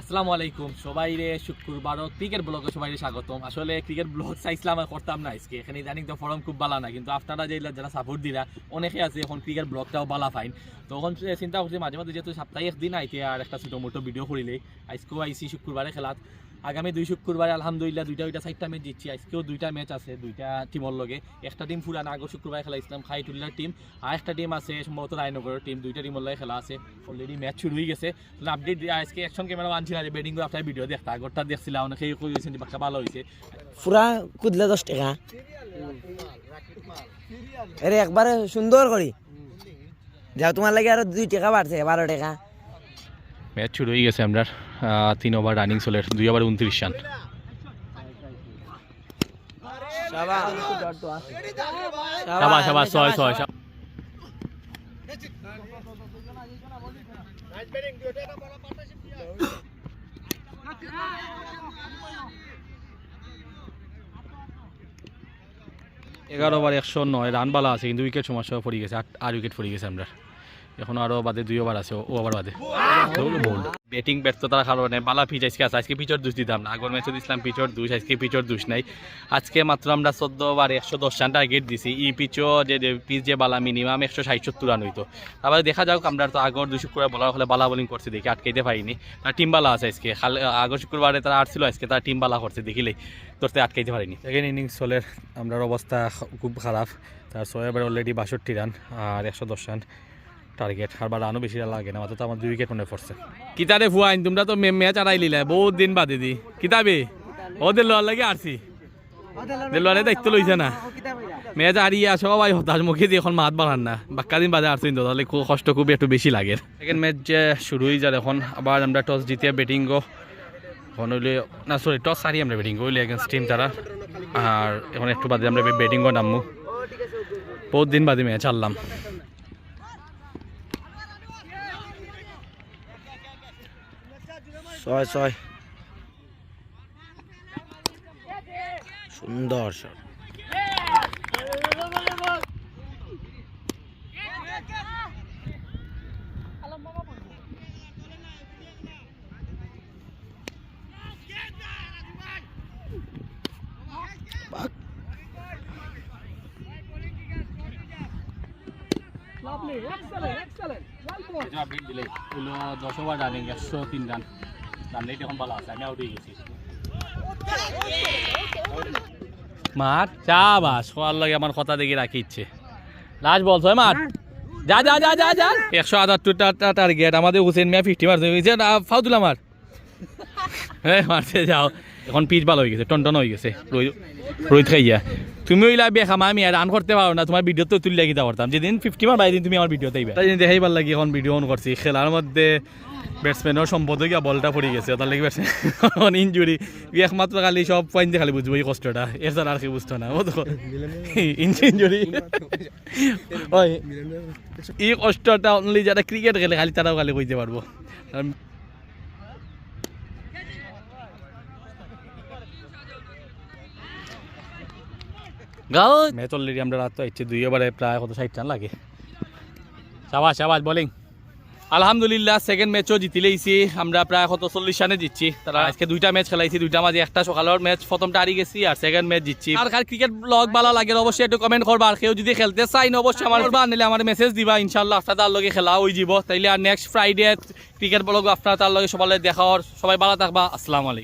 আসসালামু আলাইকুম সবাই রে শুক্রবার ক্রিকেট ব্লগে সবাই স্বাগতম। আসলে ক্রিকেট ব্লগ চাইছিলাম আর করতাম না আজকে। এখানে জানি তো ফরম খুব ভালো না, কিন্তু আপনারা যে যারা সাপোর্ট দিলা অনেকে আছে এখন ক্রিকেট ব্লগটাও ভালো ফাইন তখন চিন্তা করছি মাঝে মাঝে যেহেতু সাপ্তাহিক দিন আইতে আর একটা ছোটো মোটো ভিডিও করিলে, আজকেও আইসি শুক্রবারে খেলাত। আগামী দুই শুক্রবারে আলহামদুলিল্লাহ দুইটা দুইটা চারটা ম্যাচ জিতছি। আজকেও দুইটা ম্যাচ আছে, দুইটা টিমর লগে। একটা টিম ফুরান আগর শুক্রবারে খেলা ইসলাম খাইটুল্লার টিম আর একটা টিম আছে সম্ভবত রায়নগরের টিম দুইটা টিমর লগে খেলা আছে। অলরেডি ম্যাচ শুরু হয়ে গেছে। আপডেট আজকে অ্যাকশন ক্যামেরা না যে ব্যাটিং করে আপনার ভিডিও দেখতা আগরটা দেখছিলাম অনেকেই কইছেন যে বাক্কা ভালো হয়েছে পুরা কুদলে দশ টাকা। আরে একবারে সুন্দর করি যাও তোমার লাগে আরও দুই টাকা বাড়ছে বারো টাকা। ম্যাচ শুরু হয়ে গেছে আমরা তিন ওভার রানিং চলে দুই ওভার উনত্রিশ রান সাবাস সাবাস ছয় ছয় সাবাস। এগারো বার একশো নয় রান বালা আছে, কিন্তু উইকেট সমস্যা পড়ে গেছে, আট আর উইকেট পড়ে গেছে আমরা। এখন আরও বাদে দুই ওভার আছে ও ওভার বাদে। ব্যাটিং ব্যর্থতার কারণে বালা পিচ আজকে আছে আজকে পিচর দুষ দিতাম না। আগর ম্যাচে দিছিলাম পিচর দুষ আজকে পিচর দুষ নাই। আজকে মাত্র আমরা চোদ্দ ওভার একশো দশ রান টার্গেট দিছি। ই পিচও যে পিচ যে বালা মিনিমাম একশো ষাট সত্তর রান হইতো। তারপরে দেখা যাক আমরা তো আগর দুই শুক্রবার বলার হলে বালা বোলিং করছে দেখি আটকাইতে পারিনি। তার টিম বালা আছে আজকে। খাল আগর শুক্রবারে তারা আটছিল আজকে তার টিম বালা করছে দেখিলেই। তোরতে আটকাইতে পারিনি। সেকেন্ড ইনিংস চলের আমরা অবস্থা খুব খারাপ। তার ছয় ওভার অলরেডি বাষট্টি রান আর একশো দশ রান। টার্গেট আর বা রানও বেশি লাগে না তো আমার দুই উইকেট মনে পড়ছে। কিতারে ফুয়াইন, তোমরা তো ম্যাচ আড়াই লিলা, বহুত দিন বাদে দি। কিতাবে? ওদের লোয়ার লাগে আরছি দেলোয়ারে দায়িত্ব লইছে না। মেয়ে আরি আসো ভাই হতাশ মুখে দিয়ে এখন মাত বাড়ান না। বাক্কা দিন বাজে আর কিন্তু, তাহলে খুব কষ্ট খুব একটু বেশি লাগে। সেকেন্ড ম্যাচ যে শুরু হয়ে যায় এখন, আবার আমরা টস জিতে ব্যাটিং গো এখন হইলে না সরি টস সারি আমরা ব্যাটিং হইলে এগেন্স্ট টিম তারা আর এখন একটু বাদে আমরা ব্যাটিং গো নামবো বহুত দিন বাদে ম্যাচ আনলাম ছয় ছয়। সুন্দর শট আপডেট দিলে হলো দশ ওভার রানিং একশো তিন রান রান গেছি মাঠ চা বাস হওয়ার লাগে আমার কথা দেখে রাখি ইচ্ছে। লাস্ট বল ছয় মাঠ। যা যা যা যা যা। একশো আটাত্তরটা টার্গেট আমাদের হুসেন মিয়া ফিফটি মারছে ফাউদুল আমার হ্যাঁ মারছে যাও। এখন পিচ ভালো হয়ে গেছে টন হয়ে গেছে। রোহিত রোহিত খাইয়া। তুমি ওইলা বেখামা আমি আর রান করতে পারো না তোমার ভিডিও তো তুলে গিয়ে পারতাম যেদিন ফিফটি মার বাইদিন তুমি আমার ভিডিও তাইবে তাই দেখাইবার লাগে এখন ভিডিও অন করছি। খেলার মধ্যে ব্যাটসম্যানের সম্পদ গিয়া বলটা পড়ে গেছে তার লাগে ব্যাটসম্যান ইঞ্জুরি একমাত্র খালি সব পয়েন্ট খালি বুঝব এই কষ্টটা। এর ছাড়া আর কি বুঝতো না ও তো ইঞ্জুরি ওই এই কষ্টটা অনলি যারা ক্রিকেট খেলে খালি তারাও খালি কইতে পারব। গাও। ম্যাচ অলরেডি আমরা রাত তো ইচ্ছে দুই ওভারে প্রায় লাগে। সাবাস সাবাস, বোলিং। আলহামদুলিল্লাহ সেকেন্ড ম্যাচও জিতি লইছি। আমরা প্রায় কত, চল্লিশ রানে জিতছি। তারা আজকে দুইটা ম্যাচ খেলাইছি, দুইটা মাঝে, একটা সকালের ম্যাচ প্রথমটা হারি গেছি, আর সেকেন্ড ম্যাচ জিতছি। আর কার ক্রিকেট ব্লগ ভালো লাগে অবশ্যই একটু কমেন্ট করবা, আর কেউ যদি খেলতে চাই না অবশ্যই আমার করবা নিলে আমার মেসেজ দিবা ইনশাল্লাহ আপনার তার লগে খেলা হয়ে যাব তাইলে আর নেক্সট ফ্রাইডে ক্রিকেট ব্লগ আপনার তার লগে সবাই দেখা হওয়ার, সবাই ভালো থাকবা, আসসালামু আলাইকুম।